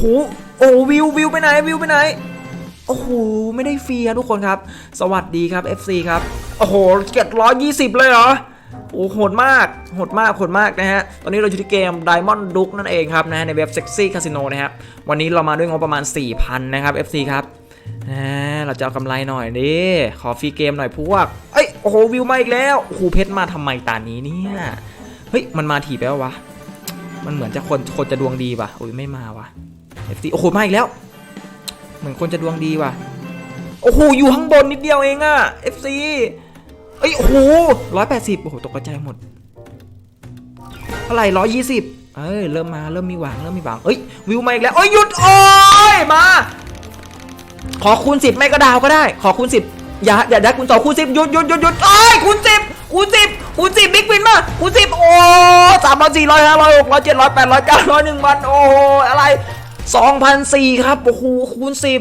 โหโอ้วิววิวไปไหนวิวไปไหนโอ้โหไม่ได้ฟรีครับทุกคนครับ สวัสดีครับ FC ครับโอ้โหเจ็ดร้อยยี่สิบเลยเหรอโอ้โหดมากโหดมากโหดมากนะฮะ ตอนนี้เราอยู่ที่เกม Diamond Duke นั่นเองครับนะฮะในเว็บ Sexy Casino นะครับ วันนี้เรามาด้วยงบประมาณ 4,000 นะครับ FC ครับเราจะเอากำไรหน่อยดิ ขอฟรีเกมหน่อยพวก เอ้ย โอ้โห วิวมาอีกแล้ว โอ้โห เพชรมาทำไมตานี้เนี่ย เฮ้ย มันมาถี่ไปแล้ววะ มันเหมือนจะคนคนจะดวงดีว่ะโอ้ยไม่มาวะ FC โอ้โหมาอีกแล้ว เหมือนคนจะดวงดีว่ะ โอ้โหอยู่ข้างบนนิดเดียวเองอะ FC เอ้ยโอ้โหร้อยแปดสิบโอ้โหตกใจหมดเท่าไหร่ร้อยยี่สิบเอ้ยเริ่มมาเริ่มมีหวังเริ่มมีหวังเอ้ยวิวมาอีกแล้วเอ้ยหยุดโอ้ยมา ขอคูณสิบไม่ก็ดาวก็ได้ ขอคูณสิบอย่าอย่าได้คูณสองคูณสิบหยุดหยุดหยุดหยุดเอ้ยคูณสิบคูณสิบคูณสิบบิ๊กวินมาคูณสิบโอ้สามร้อยสี่ร้อยห้าร้อยหกร้อยเจ็ดร้อยแปดร้อยเก้าร้อยหนึ่งพันโอ้อะไร สองพันสี่ครับ โอ้โห คูณสิบ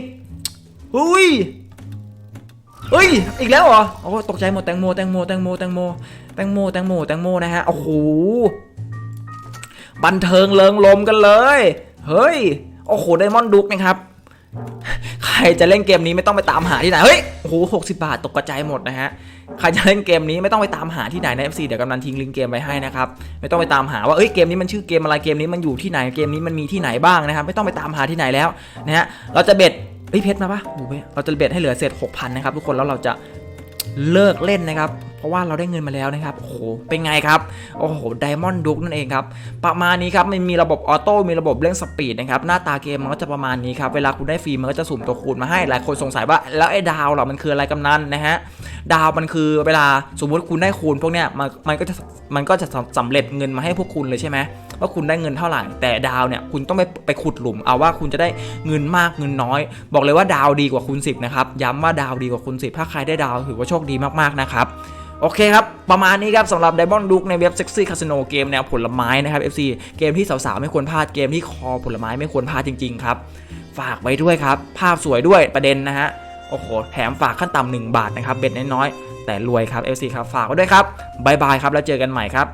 เฮ้ยเฮ้ย อีกแล้วเหรอ โอ้ตกใจหมดแตงโม แตงโม แตงโม แตงโม แตงโม แตงโม แตงโม นะฮะ โอ้โห บันเทิงเริงลมกันเลย เฮ้ย โอ้โห ไดมอนด์ดุกนะครับ ใครจะเล่นเกมนี้ไม่ต้องไปตามหาที่ไหน เฮ้ย โอ้โหหกสิบาทตกกระจายหมดนะฮะ ใครจะเล่นเกมนี้ไม่ต้องไปตามหาที่ไหนใน FC เดี๋ยวกำนันทิ้งลิงก์เกมไว้ให้นะครับไม่ต้องไปตามหาว่าเอ้ยเกมนี้มันชื่อเกมอะไรเกมนี้มันอยู่ที่ไหนเกมนี้มันมีที่ไหนบ้างนะครับไม่ต้องไปตามหาที่ไหนแล้วนะฮะเราจะเบ็ดเฮ้ยเพชรมาปะโอ้โหเราจะเบ็ดให้เหลือเศษ6,000นะครับทุกคนแล้วเราจะเลิกเล่นนะครับ เพราะว่าเราได้เงินมาแล้วนะครับ โอ้โห เป็นไงครับ โอ้โห ไดมอนด์ดุกนั่นเองครับ ประมาณนี้ครับ มันมีระบบออโต้ มีระบบเร่งสปีดนะครับ หน้าตาเกมมันก็จะประมาณนี้ครับ เวลาคุณได้ฟรีมันก็จะสุ่มตัวคูณมาให้ หลายคนสงสัยว่า แล้วไอ้ดาวเหรอ มันคืออะไรกำนันนะฮะ ดาวมันคือเวลาสมมติคุณได้คูณพวกเนี้ยมันมันก็จะมันก็จะสำเร็จเงินมาให้พวกคุณเลยใช่ไหมว่าคุณได้เงินเท่าไหร่ แต่ดาวเนี่ยคุณต้องไปไปขุดหลุม เอาว่าคุณจะได้เงินมากเงินน้อย บอกเลยว่าดาวดีกว่าคูณ10นะครับย้ำว่าดาวดีกว่าคูณ10ถ้าใครได้ดาวถือว่าโชคดีมากๆนะครับโอเคครับ ประมาณนี้ครับสำหรับ Diamond Duke ในเว็บ Sexy Casino เกมแนวผลไม้นะครับ FC เกมที่สาวๆ ไม่ควรพลาดเกมที่คอผลไม้ไม่ควรพลาดจริง ๆ ครับ ฝากไว้ด้วยครับ ภาพสวยด้วยประเด็นนะฮะ โอ้โหแถมฝากขั้นต่ำ1บาทนะครับเบ็ดน้อยๆแต่รวยครับ FC ครับฝากไว้ด้วยครับบายบายครับแล้วเจอกันใหม่ครับ